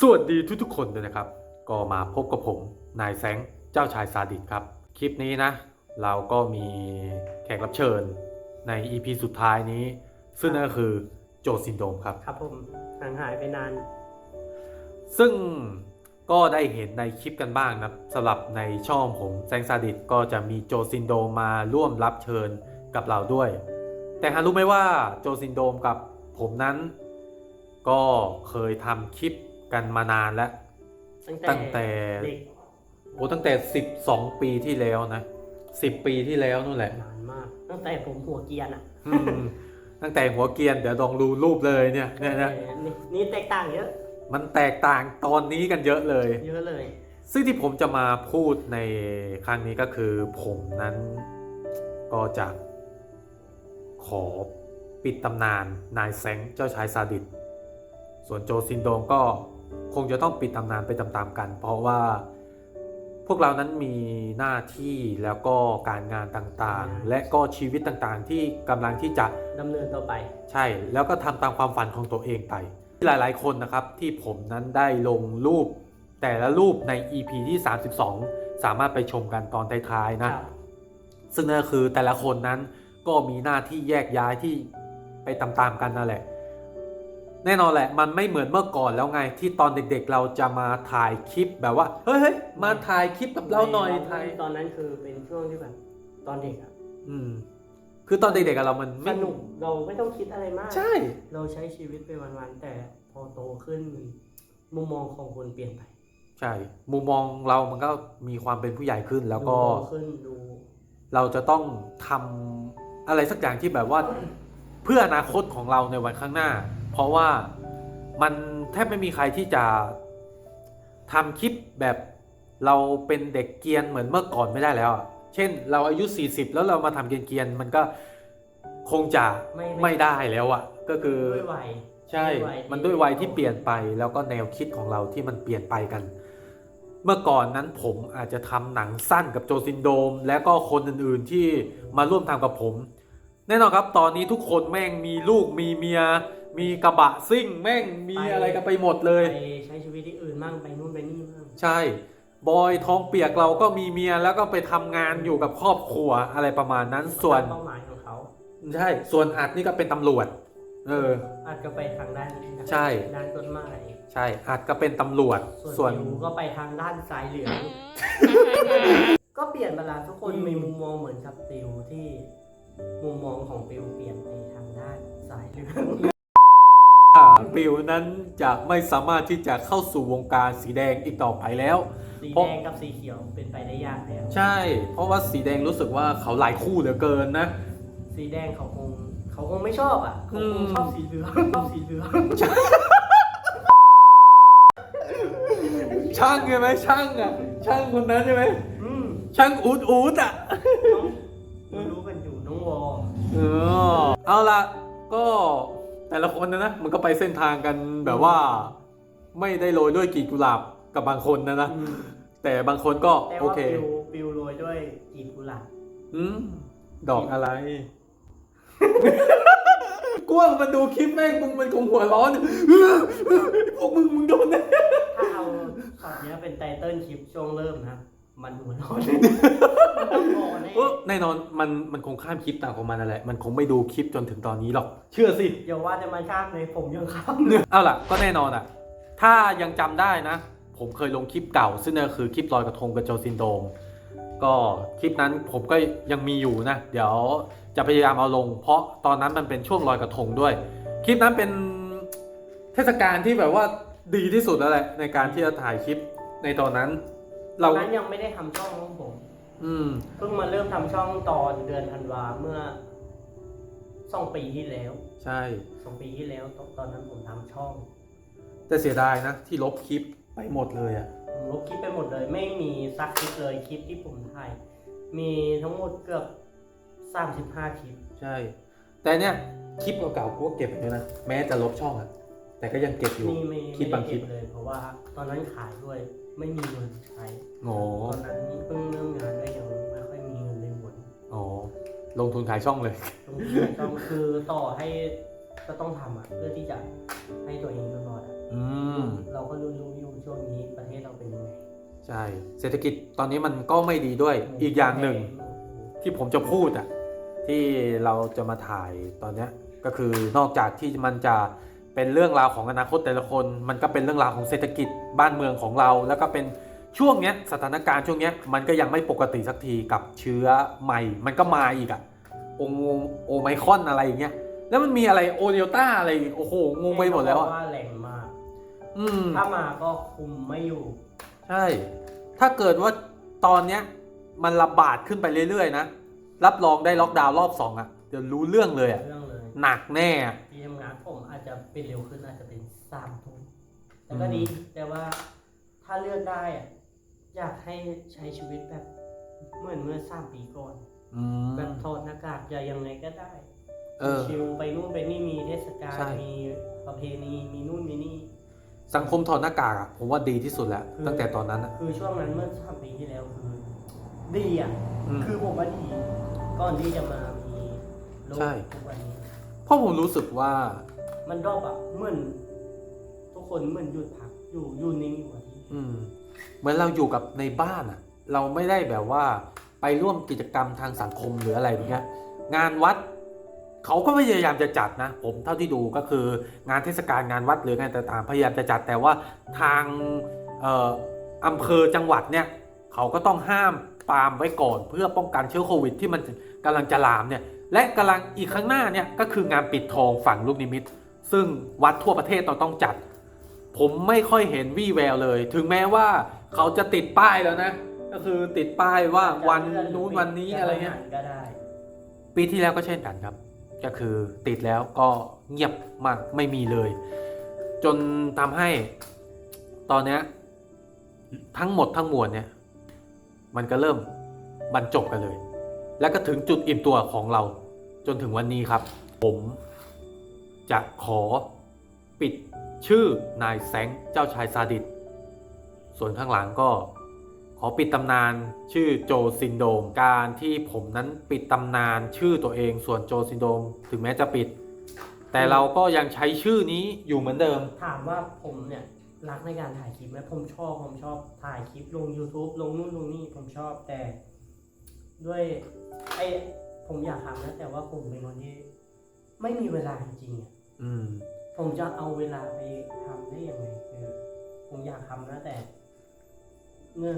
สวัสดีทุกๆคนเลยนะครับ ก็มาพบกับผม นายแซงเจ้าชายซาดิสครับ คลิปนี้นะ เราก็มีแขกรับเชิญใน EP สุดท้ายนี้ ซึ่งนั่นก็คือโจซินโดมครับ ครับผมห่างหายไปนาน ซึ่งก็ได้เห็นในคลิปกันบ้างนะสำหรับในช่องผมแซงซาดิสก็จะมีโจซินโดมมาร่วมรับเชิญกับเราด้วย แต่หารู้ไหมว่าโจซินโดมกับผมนั้น ก็เคยทำคลิป กันมานานแล้ว ตั้งแต่ตั้งแต่เด็กโอ้ตั้งแต่12ปีที่แล้วนะ10ปีที่แล้วนู่นแหละนานมาก ตั้งแต่ผมหัวเกรียนอะอืมตั้งแต่หัวเกรียนเดี๋ยวลองดูรูปเลยเนี่ยเนี่ยเนี่ยเออนี่นี่แตกต่างเยอะ มันแตกต่างตอนนี้กันเยอะเลย เยอะเลย ซึ่งที่ผมจะมาพูดในครั้งนี้ก็คือ ผมนั้นก็จะขอปิดตำนานนายแซงเจ้าชายซาดิสส่วนโจซินโดมก็ คงจะต้องปิดตำนานไปตามๆกัน เพราะว่าพวกเรานั้นมีหน้าที่แล้วก็การงานต่างๆ และก็ชีวิตต่างๆ ที่กำลังที่จะดำเนินต่อไป ใช่ แล้วก็ทำตามความฝันของตัวเองไป หลายๆ คนนะครับที่ผมนั้นได้ลงรูป แต่ละรูปใน EP ที่ 32 สามารถไปชมกันตอนท้ายๆคนะรับซึ่งนั่นก็คือแต่ละคนนั้นก็มีหน้าที่แยกย้ายที่ไปตามๆกันนั่นแหละ แน่นอนแหละมันไม่เหมือนเมื่อก่อนแล้วไงที่ตอนเด็กๆ เราจะมาถ่ายคลิปแบบว่าเฮ้ยเฮ้ยมาถ่ายคลิปกับเราหน่อยถ่ายตอนนั้นคือเป็นช่วงที่แบบตอนเด็กอะอืม คือตอนเด็กๆกับเรามันสไม่ นุกเราไม่ต้องคิดอะไรมาก ใช่ เราใช้ชีวิตไปวันๆแต่พอโตขึ้น มุมมองของคนเปลี่ยนไปใช่ มุมมองเรามันก็มีความเป็นผู้ใหญ่ขึ้น แล้วก็ดูโตขึ้นดูเราจะต้องทำอะไรสักอย่างที่แบบว่า เพื่ออนาคตของเราในวันข้างหน้า เพราะว่ามันแทบไม่มีใครที่จะทำคลิปแบบเราเป็นเด็กเกรียนเหมือนเมื่อก่อนไม่ได้แล้วอะเช่นเราอายุ 40 แล้วเรามาทำเกรียนๆมันก็คงจะไม่ไม่ไม่ได้แล้วอะก็คือด้วยวัยใช่ด้วยวัยที่มันด้วยวัยที่เปลี่ยนไปแล้วก็แนวคิดของเราที่มันเปลี่ยนไปกัน เมื่อก่อนนั้นผมอาจจะทำหนังสั้นกับโจซินโดม และก็คนอื่นๆที่มาร่วมทำกับผม แน่นอนครับตอนนี้ทุกคนแม่งมีลูกมีเมีย มีกระบะซิ่งแม่งมีอะไรกันไปหมดเลย ไปใช้ชีวิตที่อื่นมั่งไปนู่นไปนี่มั่งใช่ บอยทองเปียกเราก็มีเมียแล้วก็ไปทำงานอยู่กับครอบครัวอะไรประมาณนั้นส่วน เป้าหมายของเขาใช่ ส่วนอัดนี่ก็เป็นตำรวจ เออ อาจจะไปทางด้านนี้นะใช่ ด้านต้นไม้ใช่ อัดก็เป็นตำรวจ ส่ส่ววนนผิวก็ไปทางด้านสายเหลือง ก็เปลี่ยนเวลาทุกคนอืม มีมุมมองเหมือนกับปิวที่ มุมมองของปิวเปลี่ยนไปทางด้านสายเหลือง ปิวนั้นจะไม่สามารถที่จะเข้าสู่วงการสีแดงอีกต่อไปแล้ว สีเพราะแดงกับสีเขียวเป็นไปได้ยากแล้ว ใช่ เพราะว่าสีแดงรู้สึกว่าเขาหลายคู่เหลือเกินนะ สีแดงเขาคงเขาคงไม่ชอบอะเขาคงอืมชอบสีเหลืองชอบสีเหลืองช่างใช่ไหมช่างอะ ช่างคนนั้นใช่ไหมอืมช่างอูดอูดอะน้องรู้กันอยู่น้องวอเออเอาละก็ แต่ละคนนะนะมันก็ไปเส้นทางกันแบบว่า ไม่ได้โรยด้วยกลีบกุหลาบกับบางคนนะนะอืมแต่บางคนก็แต่โอว่าเคปิวปิวโรยด้วยกลีบกุหลาบอืมดอกอะไรกลัวมันดูคลิปแม่งมึงมันคงหัวร้อนพวกมึงมึงโดนแน่ถ้าเอาช็อตเนี้ยเป็นไตเติ้ลคลิปช่วงเริ่มนะครับ มันหัวร้อนมันต้องรอแน่เออแน่นอนมันมันคงข้ามคลิปต่างของมันนั่นแหละ มันคงไม่ดูคลิปจนถึงตอนนี้หรอก เชื่อสิ อย่าว่าจะมาข้ามเลยผมยังข้ามเอาล่ะ ก็แน่นอนอะ ถ้ายังจำได้นะ ผมเคยลงคลิปเก่า ซึ่งนั่นก็คือคลิปลอยกระทงกับโจซินโดม ก็คลิปนั้นผมก็ยังมีอยู่นะ เดี๋ยวจะพยายามเอาลง เพราะตอนนั้นมันเป็นช่วงลอยกระทงด้วย คลิปนั้นเป็นเทศกาลที่แบบว่าดีที่สุดแล้วแหละในการที่จะถ่ายคลิปในตอนนั้นต เราอนนั้นยังไม่ได้ทำช่องของผม อืม เพิ่งมาเริ่มทำช่องตอนเดือนธันวาเมื่อสองปีที่แล้วใช่ สองปีที่แล้วตอนตอนนั้นผมทำช่องแต่เสียดายนะ ที่ลบคลิปไปหมดเลยอะ ผมลบคลิปไปหมดเลย ไม่มีซักคลิปเลยคลิปที่ผมถ่ายมีทั้งหมดเกือบสามสิบห้าคลิป ใช่ แต่เนี่ยคลิปเก่าๆกูก็เก็บอยู่นะ แม้จะลบช่องอะแต่ก็ยังเก็บอยู่ นี่ไม่คลิปไม่บางได้คลิเก็ปบเลย เพราะว่าตอนนั้นขายด้วย ไม่มีเงินใช้โอ้ตอนนั้นเพิ่งเริ่มงานด้วยยังไม่ค่อยมีเงินเลยหมดโอ้ลงทุนขายช่องเลยตรงนี้ต้องคือต่อให้ก็ต้องทำอะเพื่อที่จะให้ตัวเองอยู่รอดอะอืมเราก็รู้ๆใช่เศรษฐกิจตอนนี้มันก็ไม่ดีด้วยอีกอย่างหนึ่ง ที่ผมจะพูดอะที่เราจะมาถ่ายตอนเนี้ยก็คือนอกจากที่มันจะ เป็นเรื่องราวของอนาคตแต่ละคน มันก็เป็นเรื่องราวของเศรษฐกิจบ้านเมืองของเรา แล้วก็เป็นช่วงเนี้ยสถานการณ์ช่วงเนี้ยมันก็ยังไม่ปกติสักทีกับเชื้อใหม่ มันก็มาอีกอะองโอไมครอนอะไรอย่างเงี้ยแล้วมันมีอะไรโอเดลต้าอะไรอีกโอ้โหงงไปหมดแล้วอะว่าแรงมาก อืมถ้ามาก็คุมไม่อยู่ ใช่ ถ้าเกิดว่าตอนเนี้ยมันระบาดขึ้นไปเรื่อยๆนะรับรองได้ล็อกดาวน์รอบสองอะ่ะเดี๋ยวรู้เรื่องเลยอะ่ะเรื่องเลย หนักแน่อะที่ทำงานผมอาจจะเป็นเร็วขึ้นอาจจะเป็นสามทุ่มแต่ก็อืมดีแต่ว่าถ้าเลือกได้อะอยากให้ใช้ชีวิตแบบเหมือนเมื่อสามปีก่อน อืม แบบถอดหน้ากากอย่ายังไงก็ได้ เออ ชิลไปนู่นไปนี่มีเทศกาลใช่ มีประเพณีมีนู่นมีนี่ สังคมถอดหน้ากากอะผมว่าดีที่สุดแล้ว คือ ตั้งแต่ตอนนั้นอะ คือช่วงนั้นเมื่อสามปีที่แล้วคือดีอะ อืมคือผมว่าดีก่อนที่จะมามีโรคใช่ทุกวันนี้ เพราะผมรู้สึกว่า มันรอบอะเหมือนทุกคนเหมือนหยุดพัก อยู่อยู่นิ่งอยู่กับที่อืม เหมือนเราอยู่กับในบ้านอะเราไม่ได้แบบว่า ไปร่วมกิจกรรมทางสังคมหรืออะไรอย่างเงี้ย งานวัด เขาก็พยายามจะจัดนะ ผมเท่าที่ดูก็คืองานเทศกาลงานวัดหรืองานต่างๆพยายามจะจัดแต่ว่าทางเอ่ออำเภอจังหวัดเนี่ย เขาก็ต้องห้ามปรามไว้ก่อนเพื่อป้องกันเชื้อโควิด ที่มันกำลังจะลามเนี่ย และกำลังอีกข้างหน้าเนี่ยก็คืองานปิดทองฝั่งลูกนิมิต ซึ่งวัดทั่วประเทศเราต้องจัด ผมไม่ค่อยเห็นวี่แววเลย ถึงแม้ว่าเขาจะติดป้ายแล้วนะ ก็คือติดป้ายว่าวันนู้นวันนี้อะไรเงี้ยปีที่แล้วก็เช่นกันครับ ก็คือติดแล้วก็เงียบมากไม่มีเลย จนทำให้ตอนเนี้ยทั้งหมดทั้งมวลเนี่ย มันก็เริ่มบรรจบกันเลย แล้วก็ถึงจุดอิ่มตัวของเรา จนถึงวันนี้ครับ ผมจะขอปิดชื่อนายแสงเจ้าชายซาดิสส่วนข้างหลังก็ขอปิดตำนานชื่อโจซินโดม การที่ผมนั้นปิดตำนานชื่อตัวเองส่วนโจซินโดมถึงแม้จะปิด แต่เราก็ยังใช้ชื่อนี้อยู่เหมือนเดิม ถามว่าผมเนี่ยรักในการถ่ายคลิปไหมผมชอบผมชอบถ่ายคลิปลง YouTube ลงนู่นลงนี่ผมชอบแต่ ด้วยไอผมอยากทำนะแต่ว่าผมเป็นคนที่ไม่มีเวลาจริงๆอะอืม ผมจะเอาเวลาไปทำได้ยังไงคือผมอยากทำนะแต่เนี่ย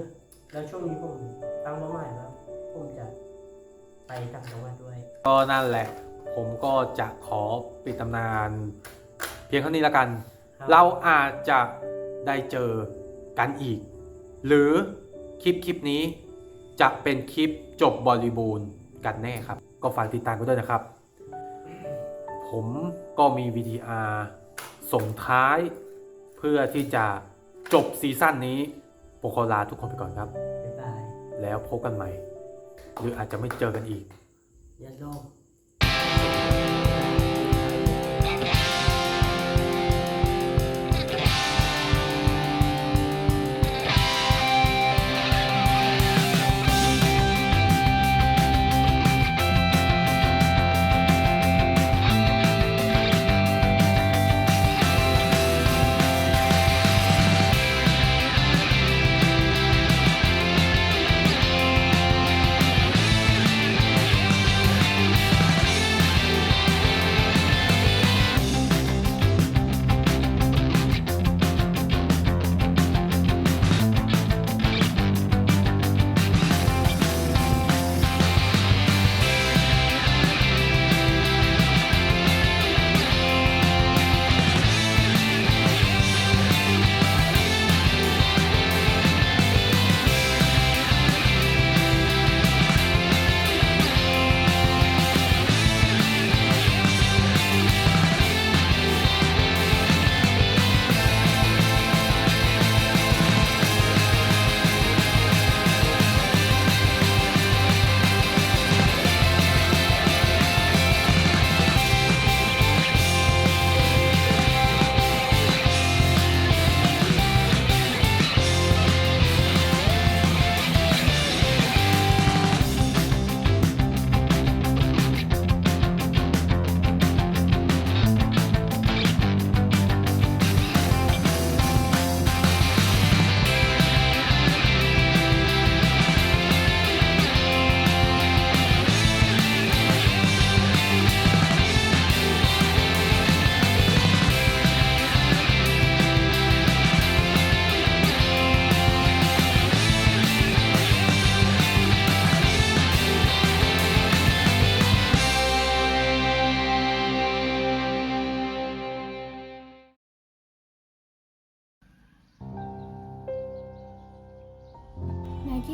แล้วช่วงนี้ผมตั้งเป้าหมายว่าผมจะไปต่างจังหวัดด้วย ก็นั่นแหละ ผมก็จะขอปิดตำนาน เพียงเท่านี้ละกัน ครับ เราอาจจะได้เจอกันอีก หรือคลิปคลิปนี้ จะเป็นคลิปจบบริบูรณ์กันแน่ครับ ก็ฝากติดตามกันด้วยนะครับ ผมก็มี VTR ส่งท้าย เพื่อที่จะจบซีซั่นนี้ผมขอลาทุกคนไปก่อนครับ บ๊ายบาย แล้วพบกันใหม่ หรืออาจจะไม่เจอกันอีก ยัดโลก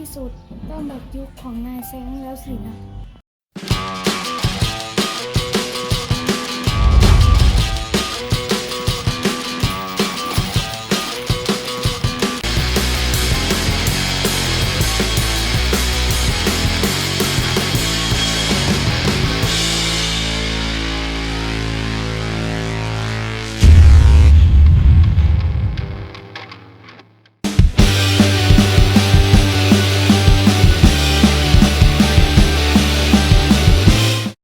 ที่สุดต้องแบบยุคของนายแซงแล้วสินะ